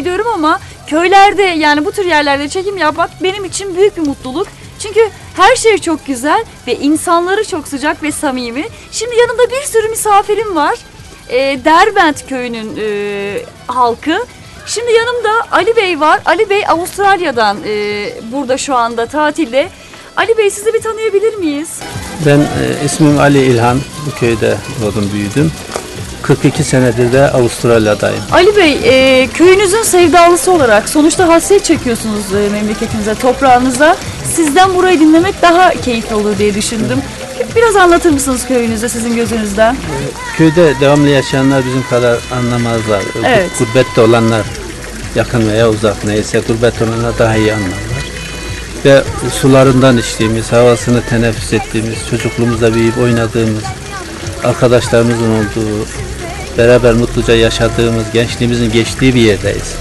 gidiyorum ama köylerde yani bu tür yerlerde çekim yapmak benim için büyük bir mutluluk. Çünkü her şey çok güzel ve insanları çok sıcak ve samimi. Şimdi yanımda bir sürü misafirim var. E, Derbent köyünün e, halkı. Şimdi yanımda Ali Bey var. Ali Bey Avustralya'dan e, burada şu anda tatilde. Ali Bey sizi bir tanıyabilir miyiz? Ben e, ismim Ali İlhan. Bu köyde doğdum büyüdüm. 42 senedir de Avustralya'dayım. Ali Bey, e, köyünüzün sevdalısı olarak sonuçta hasret çekiyorsunuz e, memleketinize, toprağınıza. Sizden burayı dinlemek daha keyifli olur diye düşündüm. Biraz anlatır mısınız köyünüzde sizin gözünüzden? Köyde devamlı yaşayanlar bizim kadar anlamazlar. Evet. Gurbette olanlar yakın veya uzak neyse gurbette olanlar daha iyi anlarlar. Ve sularından içtiğimiz, havasını teneffüs ettiğimiz, çocukluğumuzda büyüyüp oynadığımız, arkadaşlarımızın olduğu, beraber mutluca yaşadığımız, gençliğimizin geçtiği bir yerdeyiz.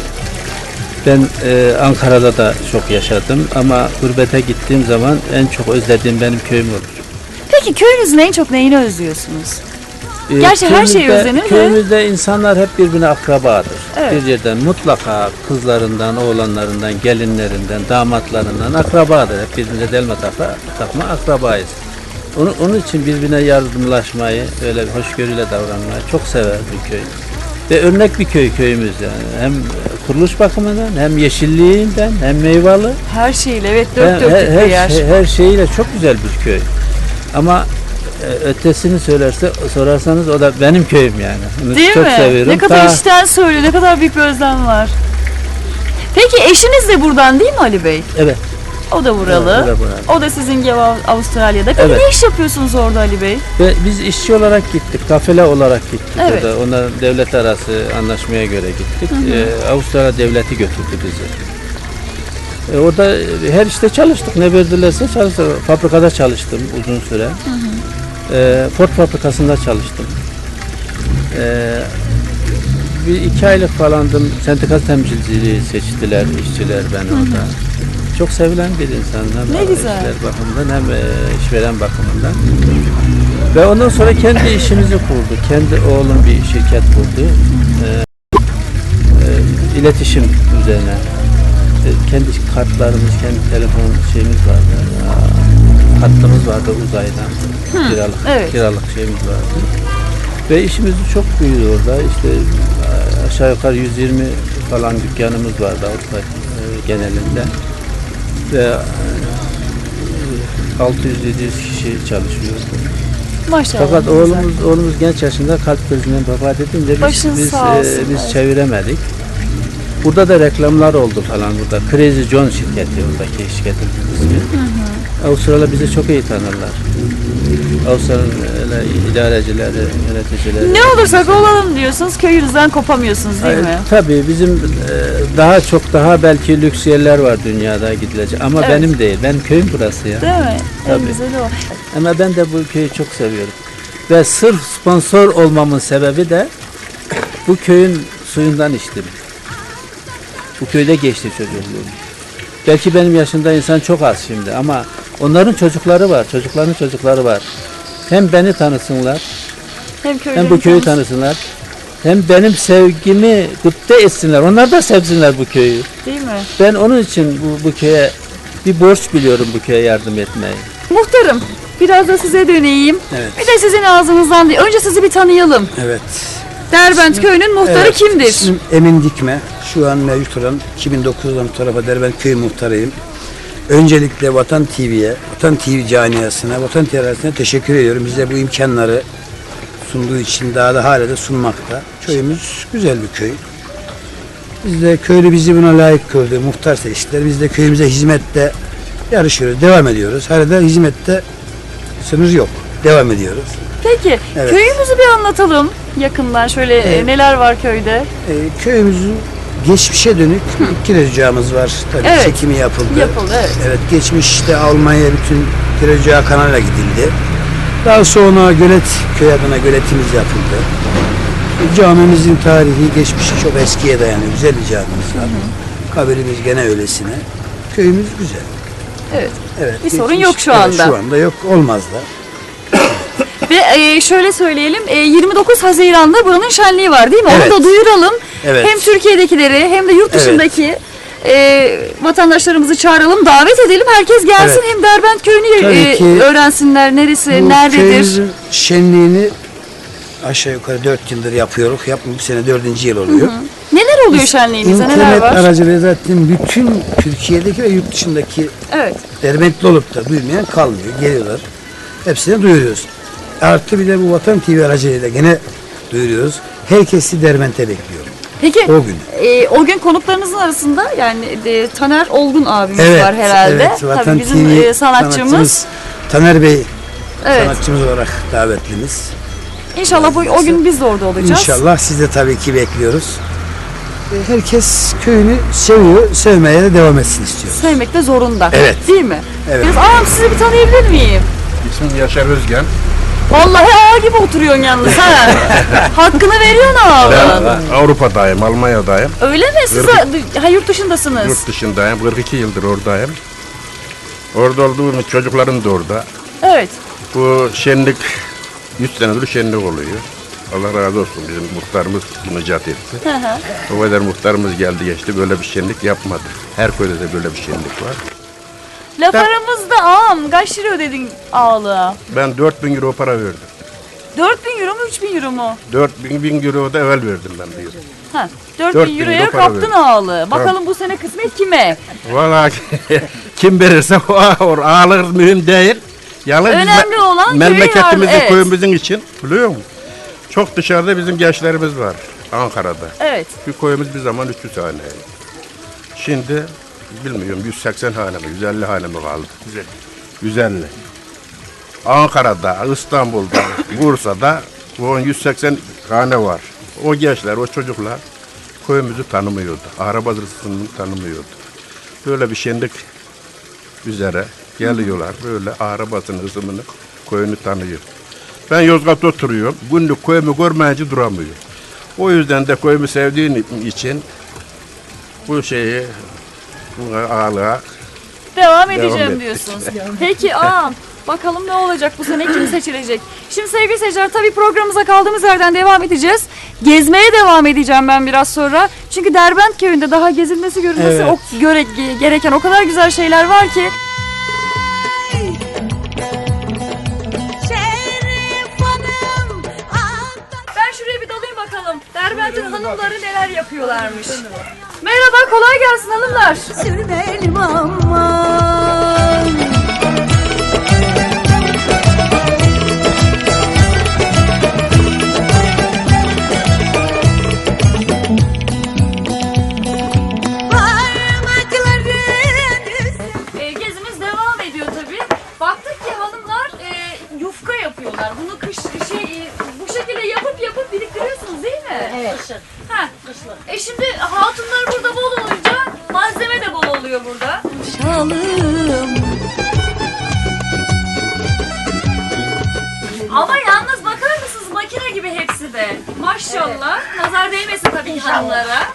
Ben e, Ankara'da da çok yaşadım ama gurbete gittiğim zaman en çok özlediğim benim köyüm olur. Peki köyünüzün en çok neyini özlüyorsunuz? Ee, Gerçi her şey köyümüzde- özlenir de. Köyümüzde insanlar hep birbirine akrabadır. Evet. Bir yerden mutlaka kızlarından, oğlanlarından, gelinlerinden, damatlarından akrabadır. Hep birbirine delme takma, takma akrabayız. Onun, onun için birbirine yardımlaşmayı, öyle bir hoşgörüyle davranmayı çok sever bir köy. Ve örnek bir köy köyümüz yani. Hem kuruluş bakımından, hem yeşilliğinden, hem meyvalı. Her şeyle, evet Her, dört dörtlük her, bir yer. şey- her şeyiyle çok güzel bir köy. Ama e, ötesini söylerse sorarsanız o da benim köyüm yani. Onu Değil çok mi? seviyorum. Ne kadar Ta- içten söylüyor, ne kadar büyük bir özlem var. Peki eşiniz de buradan değil mi Ali Bey? Evet. O da buralı. Evet, o da buralı. O da sizin gibi Av- Avustralya'da. Peki Evet. ne iş yapıyorsunuz orada Ali Bey? Ve biz işçi olarak gittik, kafele olarak gittik Evet. orada. Onlar devlet arası anlaşmaya göre gittik. Ee, Avustralya devleti götürdü bizi. Ee, orada her işte çalıştık. Ne verdilerse çalıştık. Fabrikada çalıştım uzun süre. Ee, Ford fabrikasında çalıştım. Ee, bir iki aylık falandım. Sendikal temsilciliği seçtiler işçiler ben orada. Çok sevilen bir insan. Hem Ne güzel. bakımından hem e, işveren bakımından. Ve ondan sonra kendi işimizi kurdu. Kendi oğlum bir şirket kurdu. Ee, e, iletişim üzerine. E, kendi kartlarımız, kendi telefon şeyimiz vardı. Hattımız vardı uzaydan. Kiralık, evet. kiralık şeyimiz vardı. Ve işimiz çok büyüdü orada. İşte e, aşağı yukarı 120 falan dükkanımız vardı Avrupa e, genelinde. Ve e, 600-700 kişi çalışıyordu. Maşallah. Fakat güzel. oğlumuz oğlumuz genç yaşında kalp krizinden vefat edince biz, biz, e, biz çeviremedik. Burada da reklamlar oldu falan burada. Crazy John şirketi oradaki şirketin ismi. Avustralya bizi çok iyi tanırlar. Avustralya'nın öyle idarecileri, yöneticileri. Ne olursak olalım diyorsunuz, köyünüzden kopamıyorsunuz değil mi? Tabii bizim e, daha çok daha belki lüks yerler var dünyada gidilecek ama Evet. benim değil. Ben köyüm burası ya. Değil mi? En Tabii. güzeli o. Ama ben de bu köyü çok seviyorum. Ve sırf sponsor olmamın sebebi de bu köyün suyundan içtim. Bu köyde geçti çocukluğum. Belki benim yaşında insan çok az şimdi ama onların çocukları var, çocukların çocukları var. Hem beni tanısınlar, Hem, hem bu köyü tanısınlar, hem benim sevgimi gıpta etsinler. Onlar da sevsinler bu köyü. Değil mi? Ben onun için bu, bu köye bir borç biliyorum bu köye yardım etmeyi. Muhtarım, biraz da size döneyim. Evet. Bir de sizin ağzınızdan değil. Önce sizi bir tanıyalım. Evet. Derbent köyünün muhtarı Evet, kimdir? İsmim Emin Dikme. Şu an mevcut olan 2009'dan bu tarafa Derbent Köy Muhtarıyım. Öncelikle Vatan TV'ye, Vatan TV camiasına, Vatan TV'sine teşekkür ediyorum. Bize bu imkanları sunduğu için daha da hala da sunmakta. Köyümüz güzel bir köy. Biz de köylü bizi buna layık gördü. Muhtar seçtiler. Biz de köyümüze hizmette yarışıyoruz. Devam ediyoruz. Hala da hizmette sınır yok. Devam ediyoruz. Peki, Evet. köyümüzü bir anlatalım yakından. Şöyle e, Evet. neler var köyde? Ee, köyümüzün geçmişe dönük kiracağımız var. Tabii Evet. çekimi yapıldı. Yapıldı, evet. Evet, geçmişte Almanya'ya bütün kiracağı kanala gidildi. Daha sonra gölet, köy adına göletimiz yapıldı. E, Camimizin tarihi, geçmişi çok eskiye dayanıyor. Güzel bir camimiz var. Kabirimiz gene öylesine. Köyümüz güzel. Evet. Evet. Bir sorun yok şu evet, anda. Şu anda yok, olmaz da. Ve e, şöyle söyleyelim e, 29 Haziran'da buranın şenliği var değil mi? Evet. Onu da duyuralım. Evet. Hem Türkiye'dekileri hem de yurt dışındaki e, vatandaşlarımızı çağıralım, davet edelim. Herkes gelsin Evet. hem Derbent köyünü e, öğrensinler. Neresi, Bu nerededir? şenliğini aşağı yukarı 4 yıldır yapıyoruz. Yapma bu sene 4. yıl oluyor. Neler oluyor şenliğinizde? Neler İnternet var? aracılığıyla zaten bütün Türkiye'deki ve yurt dışındaki Evet. Derbentli olup da duymayan kalmıyor. Geliyorlar. Hepsini duyuruyoruz. Artı bir de bu Vatan TV aracılığıyla gene duyuruyoruz. Herkesi Derbent'e bekliyorum. Peki O gün. e, o gün konuklarınızın arasında yani e, Taner Olgun abimiz Evet, var herhalde. evet. Vatan Tabii bizim TV e, sanatçımız. Taner Bey Evet. sanatçımız olarak davetlimiz. İnşallah bu, o gün biz de orada olacağız. İnşallah siz de tabii ki bekliyoruz. E, Herkes köyünü seviyor, sevmeye de devam etsin istiyoruz. Sevmek de zorunda. Evet. Değil mi? Evet. Biraz ağam sizi bir tanıyabilir miyim? İsmim Yaşar Özgen. Vallahi ağa gibi oturuyorsun yalnız ha. Hakkını veriyorsun ağamın. Ben Avrupa'dayım, Almanya'dayım. Öyle mi? Siz ha, yurt dışındasınız. Yurt dışındayım. 42 yıldır oradayım. Orada olduğum çocuklarım da orada. Evet. Bu şenlik 100 senedir şenlik oluyor. Allah razı olsun bizim muhtarımız bunu icat etti. Hı hı. O kadar muhtarımız geldi geçti böyle bir şenlik yapmadı. Her köyde de böyle bir şenlik var. Laf aramızda ağam kaç lira ödedin ağlığa? Ben 4000 euro para verdim. 4000 euro mu 3000 euro mu? 4000 bin euro da evvel verdim ben diyor. Ha, 4000 4000 euroya euro para kaptın verdim. ağlı. Bakalım bu sene kısmet kime? Valla kim verirse o ağır. Ağırlık mühim değil. Yalnız biz Önemli me- olan köyün memleketimizin, ağırlığı, evet. köyümüzün için biliyor musun? Çok dışarıda bizim gençlerimiz var Ankara'da. Evet. Bir köyümüz bir zaman 300 hane. Şimdi bilmiyorum 180 hane mi 150 hane mi kaldı? 150. Ankara'da, İstanbul'da, Bursa'da bu 180 hane var. O gençler, o çocuklar köyümüzü tanımıyordu. Araba zırhsını tanımıyordu. Böyle bir şenlik üzere geliyorlar. Böyle arabasını, ısımını, köyünü tanıyor. Ben Yozgat'ta oturuyorum. Günlük köyümü görmeyince duramıyor. O yüzden de köyümü sevdiğim için bu şeyi bu ağalığa Devam Devam edeceğim et. diyorsunuz. Peki ağam bakalım ne olacak bu sene kim seçilecek? Şimdi sevgili seyirciler tabii programımıza kaldığımız yerden devam edeceğiz. Gezmeye devam edeceğim ben biraz sonra. Çünkü Derbent köyünde daha gezilmesi görülmesi Evet. o göre, gereken o kadar güzel şeyler var ki. Ben şuraya bir dalayım bakalım. Derbent'in hanımları neler yapıyorlarmış. Merhaba kolay gelsin hanımlar. sürmelim aman E, gezimiz devam ediyor tabii. Baktık ki hanımlar e, yufka yapıyorlar. Bunu kış şey e, bu şekilde yapıp yapıp biriktiriyorsunuz değil mi? Evet. Ha. E şimdi hatunlar burada bol olunca malzeme de bol oluyor burada. şalım Ama yalnız bakar mısınız makine gibi hepsi de. Maşallah. Nazar değmesin tabii ki hanımlara.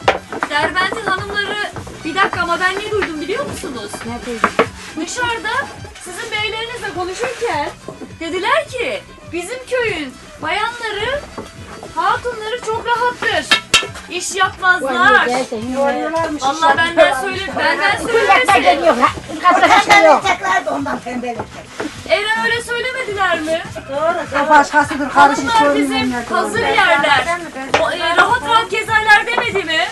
Derbent'in hanımları bir dakika ama ben ne duydum biliyor musunuz? Ne duydun? Dışarıda sizin beylerinizle konuşurken dediler ki bizim köyün bayanları hatunları çok rahattır. İş yapmazlar. Allah benden söyle benden söylemesin. Tekrar da ondan pembelik. Eren öyle söylemediler mi? Başkasıdır karışık Hanımlar bizim hazır yerler. O, e, rahat rahat gezerler demedi mi?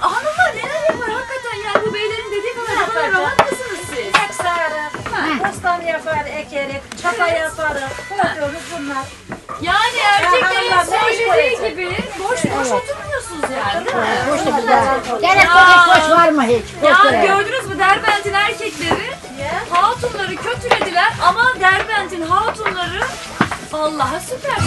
Hanımlar neler yapar hakikaten yani bu beylerin dediği kadar bu kadar rahat mısınız siz? Bostan yapar, ekerek, çapa yaparız. Yapıyoruz bunlar. Yani erkeklerin söylediği gibi boş boş oturmuyorsunuz yani değil mi? Gerek yok, boş var mı hiç? Boş Ya ver. gördünüz mü Derbent'in erkekleri hatunları kötülediler ama Derbent'in hatunları Allah'a süper.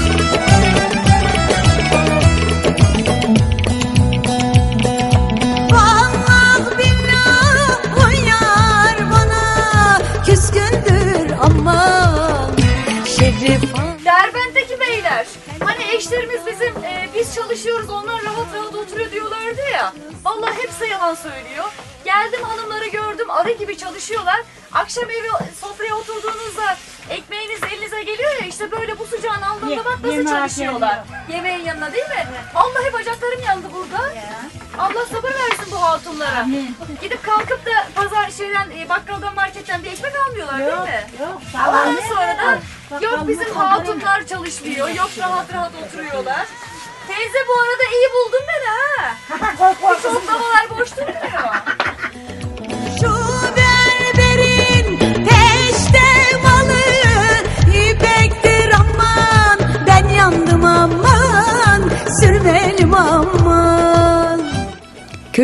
Eşlerimiz bizim e, biz çalışıyoruz onlar rahat rahat oturuyor diyorlardı ya. Vallahi hepsi yalan söylüyor. Geldim hanımları gördüm arı gibi çalışıyorlar. Akşam evi sofraya oturduğunuzda ekmeğiniz elinize geliyor ya işte böyle bu sıcağın altında Ye- bak nasıl yemeğe çalışıyorlar. Yemeğin yanına değil mi? Vallahi bacaklarım yandı burada. Allah sabır versin bu hatunlara. Gidip kalkıp da pazar şeyden e, bakkaldan marketten bir ekmek almıyorlar değil mi? Yok Ondan sonra da yok bizim hatunlar çalışmıyor, yok rahat rahat oturuyorlar. Teyze bu arada iyi buldun beni ha. Hiç oklamalar boş durmuyor.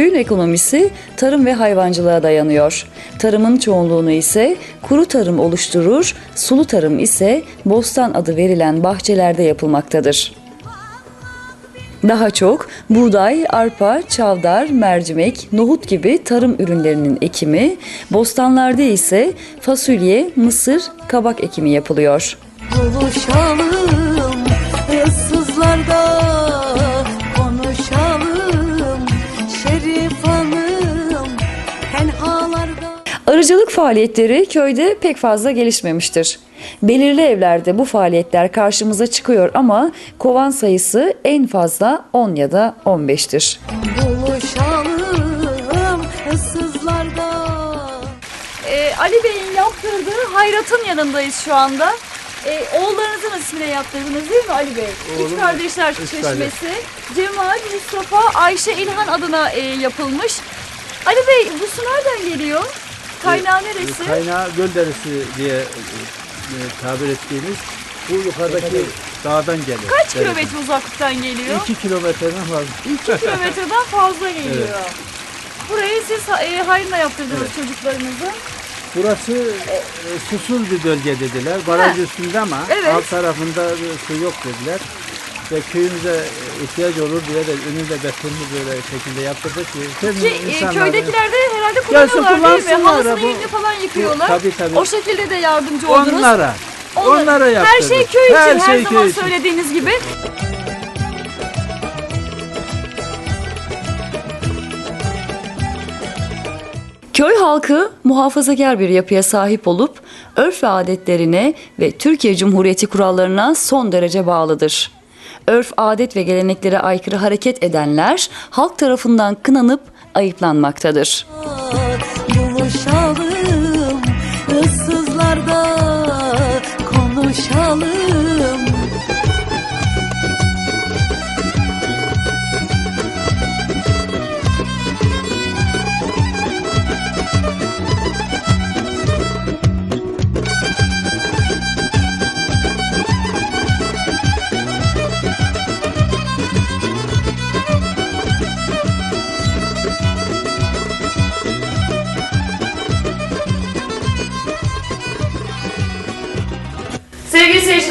Köyün ekonomisi tarım ve hayvancılığa dayanıyor. Tarımın çoğunluğunu ise kuru tarım oluşturur, sulu tarım ise bostan adı verilen bahçelerde yapılmaktadır. Daha çok buğday, arpa, çavdar, mercimek, nohut gibi tarım ürünlerinin ekimi, bostanlarda ise fasulye, mısır, kabak ekimi yapılıyor. Buluşalım ıssızlarda Arıcılık faaliyetleri köyde pek fazla gelişmemiştir. Belirli evlerde bu faaliyetler karşımıza çıkıyor ama kovan sayısı en fazla 10 ya da 15'tir. Buluşalım ıssızlarda Ee, Ali Bey'in yaptırdığı hayratın yanındayız şu anda. Ee, oğullarınızın ismine yaptırdınız değil mi Ali Bey? Üç kardeşler üç çeşmesi. Cemal, Mustafa, Ayşe İlhan adına e, yapılmış. Ali Bey bu su nereden geliyor? Kaynağı neresi? Kaynağı göl derisi diye e, tabir ettiğimiz bu yukarıdaki dağdan geliyor. Kaç Dereden. kilometre uzaklıktan geliyor? 2 kilometreden fazla. 2 kilometreden fazla geliyor. Burayı siz e, hayrına yaptırdınız çocuklarınızı. Burası e, susuz bir bölge dediler. Baraj üstünde ama Evet. alt tarafında e, su yok dediler. Ve köyümüze ihtiyaç olur diye de önünde betonlu böyle şekilde yaptırdık ki Ki e, insanlar- köydekiler de herhalde kullanıyorlar değil mi? kullansınlar Halısını bu- evini falan yıkıyorlar. Tabii, tabii. O şekilde de yardımcı oldunuz. onlara Onlar- onlara Her yaptırdık. şey köy için her, şey zaman köy için. söylediğiniz gibi. Köy halkı muhafazakar bir yapıya sahip olup örf ve adetlerine ve Türkiye Cumhuriyeti kurallarına son derece bağlıdır. Örf, adet ve geleneklere aykırı hareket edenler halk tarafından kınanıp ayıplanmaktadır. Buluşalım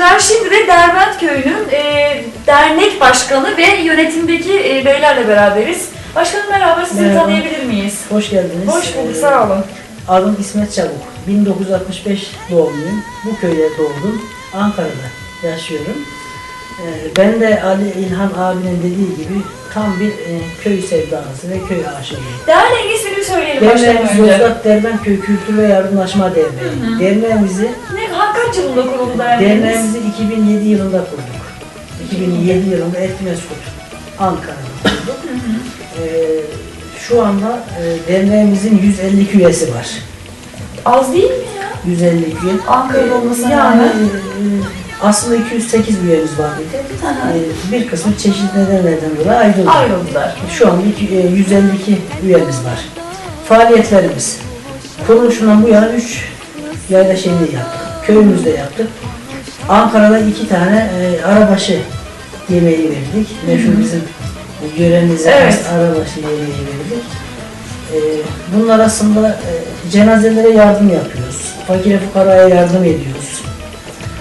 Seyirciler, şimdi de Derbent Köyü'nün e, dernek başkanı ve yönetimdeki e, beylerle beraberiz. Başkanım merhaba, sizi Merhaba. tanıyabilir miyiz? Hoş geldiniz. Hoş bulduk, Ee, sağ olun. Adım İsmet Çabuk. 1965 doğumluyum. Bu köyde doğdum. Ankara'da yaşıyorum. Ee, Ben de Ali İlhan abinin dediği gibi tam bir e, köy sevdalısı ve köy aşığıyım. Derneğin ismini söyleyelim baştan Derneğimiz önce. Yozgat Derbent Köy Kültür ve Yardımlaşma Derneği. Derneğimizi, Ne, kaç yılında kuruldu derneğimizi 2007 yılında kurduk. 2007 yılında Etmeskut, Ankara'da kurduk. Ee, şu anda e, derneğimizin 152 üyesi var. Az değil mi ya? 152 üye. Ankara'da olmasına yani rağmen. e, aslında 208 üyemiz var bir de. E, bir kısmı çeşitli nedenlerden dolayı ayrıldı. Ayrıldılar. Şu an iki- e, 152 üyemiz var. Faaliyetlerimiz. Kuruluşundan bu yana 3 yayla şenliği yaptık. Köyümüzde yaptık. Ankara'da iki tane e, arabaşı yemeği verdik. Meşhur bizim yöremize Evet. arabaşı yemeği verdik. E, bunun arasında e, cenazelere yardım yapıyoruz. Fakire fukaraya yardım ediyoruz.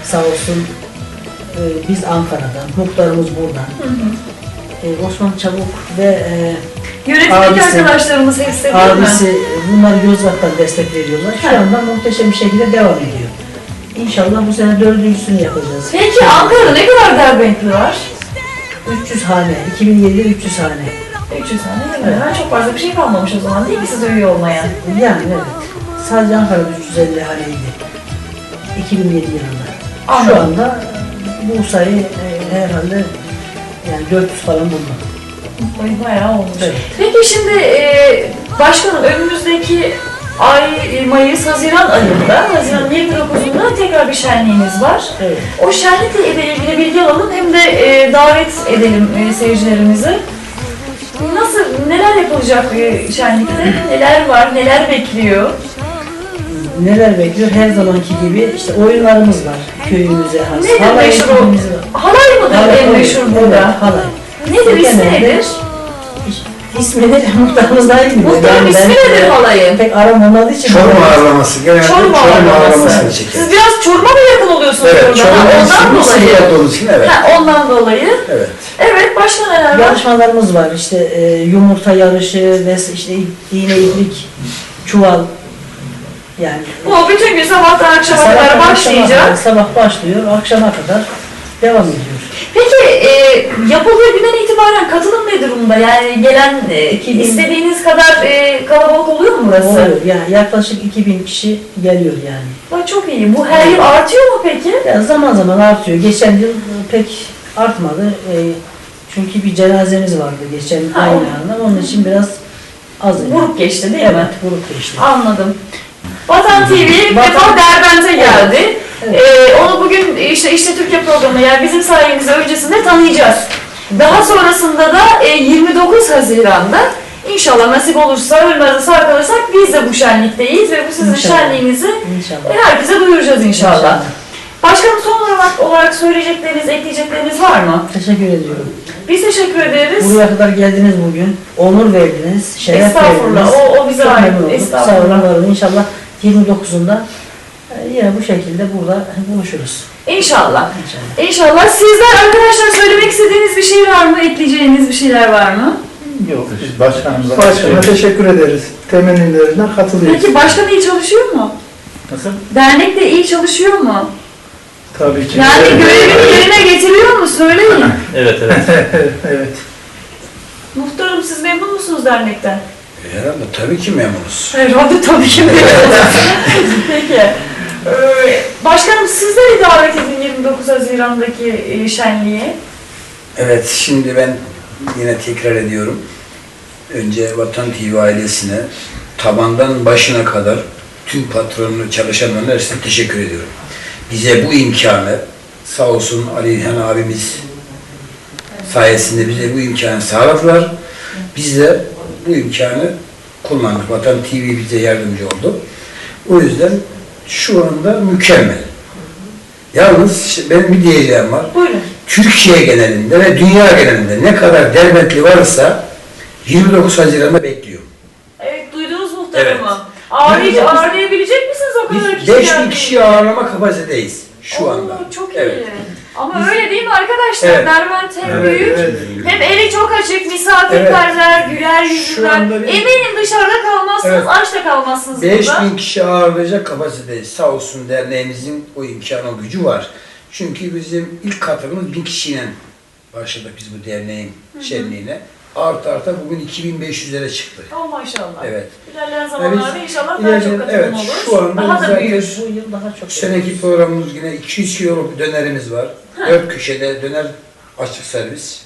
Sağ olsun e, biz Ankara'dan, muhtarımız buradan. E, Osman Çabuk ve e, Yönetimdeki Abisi- arkadaşlarımız hepsi abisi bunlar Yozgat'tan destek veriyorlar. Şu anda muhteşem bir şekilde devam ediyor. İnşallah bu sene dördüncüsünü yapacağız. Peki Ankara'da ne kadar derbentli var? 300 hane, 2007'de 300 hane. 300 tane hemen hemen çok fazla bir şey kalmamış o zaman değil mi size üye olmaya? Yani evet. Sadece Ankara'da 350 haneydi. 2007 yılında. Şu Anladım. anda bu sayı e, herhalde yani 400 falan. Ay, Bayağı olmuş. Evet. Peki şimdi e, başkanım önümüzdeki ay Mayıs Haziran ayında Haziran 29'unda tekrar bir şenliğiniz var. Evet. O şenlikle ilgili bilgi alalım hem de e, davet edelim e, seyircilerimizi. Nasıl, neler yapılacak e, şenlikte? Neler var, neler bekliyor? Neler bekliyor? Her zamanki gibi işte oyunlarımız var. Köyümüze has. Nedir Halay meşhur o? Halay mıdır Halay, en meşhur burada? halay. Nedir, ismi nedir? İsmini muhtarımız daha iyi biliyor. Muhtarım ismi nedir e, halayın? Pek aram olmadığı için. Çorum ağırlaması. Genelde Çorum, ağırlaması. ağırlamasını çeker. Siz biraz Çorum'a mı yakın oluyorsunuz Evet, Ha, ondan dolayı. olduğu için evet. Ha, ondan dolayı. Evet. Evet, başka neler var? Yarışmalarımız var. İşte e, yumurta yarışı ve işte iğne iplik, çuval. Yani Bu bütün gün sabahtan akşama sabah- kadar başlayacak. Sabah başlıyor, akşama kadar devam ediyor. Peki e, yapıldığı günden itibaren katılım ne durumda? Yani gelen e, ki istediğiniz kadar e, kalabalık oluyor mu burası? Oluyor. Yani yaklaşık 2000 kişi geliyor yani. Ay, çok iyi. Bu her yıl artıyor mu peki? Ya zaman zaman artıyor. Geçen yıl pek artmadı. E, çünkü bir cenazemiz vardı geçen Ha, aynı anda. Onun için biraz az. Grup geçti değil evet, mi? grup geçti. Anladım. Vatan TV ilk Vatan- defa Derbent'e geldi. Evet. Ee, onu bugün işte işte Türkiye programı yani bizim sayemizde öncesinde tanıyacağız. Daha sonrasında da e, 29 Haziran'da inşallah nasip olursa ölmezse sağ kalırsak biz de bu şenlikteyiz ve bu sizin İnşallah. şenliğinizi İnşallah. e, herkese duyuracağız inşallah. Başkanım son olarak, olarak söyleyecekleriniz, ekleyecekleriniz var mı? Teşekkür ediyorum. Biz teşekkür ederiz. Buraya kadar geldiniz bugün. Onur verdiniz, şeref Estağfurullah, verdiniz. o, o bize ait. olduk. Sağ olun, Estağfurullah. İnşallah 29'unda e, yine bu şekilde burada buluşuruz. İnşallah. İnşallah. İnşallah. Sizler arkadaşlar söylemek istediğiniz bir şey var mı? Ekleyeceğiniz bir şeyler var mı? Yok, biz başkanımıza Başkan'a teşekkür ederiz. Temennilerinden katılıyoruz. Peki başkan iyi çalışıyor mu? Nasıl? Dernek de iyi çalışıyor mu? Tabii ki. Yani evet. görevini yerine getiriyor mu? Söyleyin. Evet, evet. evet. Muhtarım siz memnun musunuz dernekten? Herhalde tabii ki memnunuz. Herhalde tabii ki memnunuz. Peki. Ee, başkanım sizleri davet edin 29 Haziran'daki e, şenliğe. Evet, şimdi ben yine tekrar ediyorum. Önce Vatan TV ailesine, tabandan başına kadar tüm patronunu, çalışanlarına hepsine teşekkür ediyorum. Bize bu imkanı, sağ olsun Ali İlhan abimiz sayesinde bize bu imkanı sağladılar. Biz de bu imkanı kullandık. Vatan TV bize yardımcı oldu. O yüzden şu anda mükemmel. Yalnız işte benim bir diyeceğim var. Buyurun. Türkiye genelinde ve dünya genelinde ne kadar derbentli varsa 29 Haziran'da bekliyorum. Evet duydunuz muhtarımı. Evet. Ağırlay- dokuz- ağırlayabilecek misiniz o kadar kişi 5000 geldiğinde? kişiyi ağırlama kapasitedeyiz şu Oo, anda. Çok iyi. Evet. Ama öyle değil mi arkadaşlar? Evet. Derbent hem Evet, büyük, evet. hem eli çok açık, misafirperver, güler yüzlüler. bir- Eminim dışarıda kalmazsınız, Evet. aç da kalmazsınız burada. 5000 kişi ağırlayacak kapasiteyiz. Sağ olsun derneğimizin o imkanı, o gücü var. Çünkü bizim ilk katılımız 1000 kişiyle başladık biz bu derneğin şenliğine. Artı arta bugün 2500'lere çıktı. Oh maşallah. Evet. İlerleyen zamanlarda biz inşallah daha çok katılım evet, olur. şu anda daha da büyür. Bu yıl daha çok. Seneki programımız yine 200 kiloluk bir dönerimiz var. Dört köşede döner açık servis.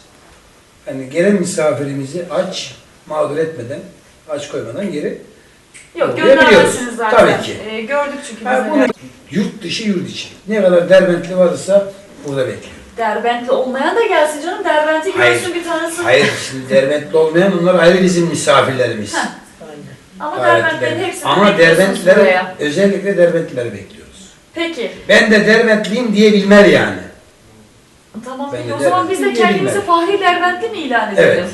Yani gelen misafirimizi aç, mağdur etmeden, aç koymadan geri. Yok göndermezsiniz zaten. Tabii ki. Ee, gördük çünkü Ha, biz bunu yurt dışı yurt içi. Ne kadar derbentli varsa burada bekliyor. Derbentli olmayan da gelsin canım. Derbent'i Hayır. görsün bir tanesi. Hayır şimdi derbentli olmayan onlar ayrı bizim misafirlerimiz. Ama Davetliler. Derbentlerin hepsini Ama bekliyorsunuz derbentlileri, buraya. özellikle derbentlileri bekliyoruz. Peki. Ben de derbentliyim diyebilmel yani. Tamam Ben peki. de O zaman biz de Derbentli kendimizi değilim Fahri Derbentli mi ilan edelim? Evet.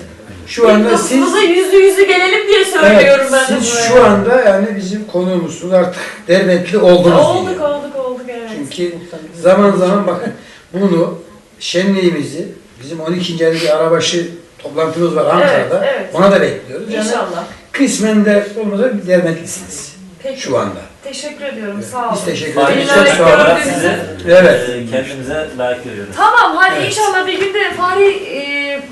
Şu anda siz... Yurtumuza yüzlü yüzlü gelelim diye söylüyorum Evet, ben de siz buraya. şu anda yani bizim konuğumuzsunuz artık derbentli oldunuz Olduk diye. olduk olduk evet. Çünkü zaman zaman bakın bunu şenliğimizi bizim 12. ayda bir arabaşı toplantımız var Ankara'da. Evet, evet. Ona da bekliyoruz. Yani İnşallah. kısmen de olmasa bir derbentlisiniz Peki. şu anda. Teşekkür ediyorum. Sağ olun. Biz teşekkür Fahri ederiz. Çok sağ olun. gördüğünüz sizi Evet. e, kendimize layık görüyoruz. Tamam hadi Evet. inşallah bir günde Fahri e,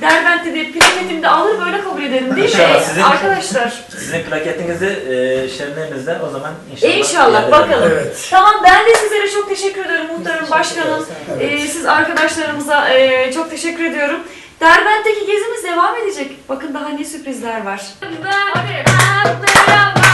Derbent'te de plaketimi de alır böyle kabul ederim değil mi? İnşallah sizin- Arkadaşlar. Sizin plaketinizi e, şenliğimizde o zaman inşallah. İnşallah iade bakalım. edelim. Tamam ben de sizlere çok teşekkür ediyorum muhtarım, başkanım. Ee, siz arkadaşlarımıza e, çok teşekkür ediyorum. Derbent'teki gezimiz devam edecek. Bakın daha ne sürprizler var. Değiştir.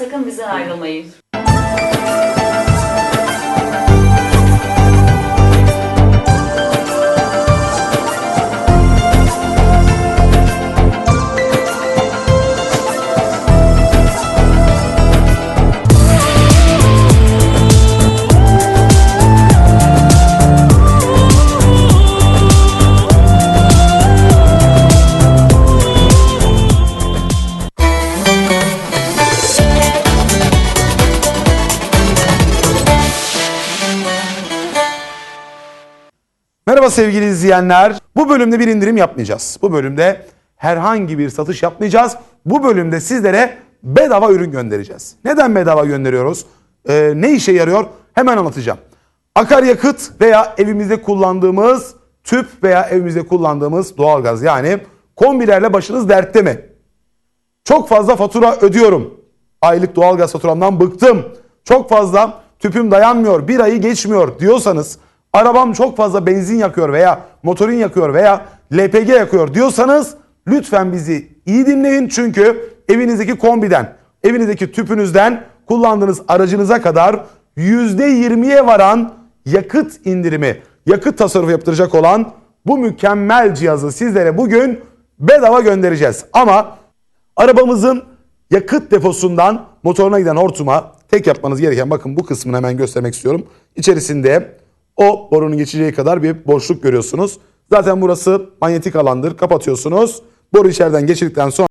Sakın bizden ayrılmayın. Sevgili izleyenler. Bu bölümde bir indirim yapmayacağız. Bu bölümde herhangi bir satış yapmayacağız. Bu bölümde sizlere bedava ürün göndereceğiz. Neden bedava gönderiyoruz? Ee, ne işe yarıyor? Hemen anlatacağım. Akaryakıt veya evimizde kullandığımız tüp veya evimizde kullandığımız doğalgaz yani kombilerle başınız dertte mi? Çok fazla fatura ödüyorum. Aylık doğalgaz faturamdan bıktım. Çok fazla tüpüm dayanmıyor, bir ayı geçmiyor diyorsanız, arabam çok fazla benzin yakıyor veya motorin yakıyor veya LPG yakıyor diyorsanız lütfen bizi iyi dinleyin çünkü evinizdeki kombiden, evinizdeki tüpünüzden kullandığınız aracınıza kadar %20'ye varan yakıt indirimi, yakıt tasarrufu yaptıracak olan bu mükemmel cihazı sizlere bugün bedava göndereceğiz. Ama Arabamızın yakıt deposundan motoruna giden hortuma tek yapmanız gereken bakın bu kısmını hemen göstermek istiyorum. İçerisinde o borunun geçeceği kadar bir boşluk görüyorsunuz. Zaten burası manyetik alandır. Kapatıyorsunuz. Boru içeriden geçirdikten sonra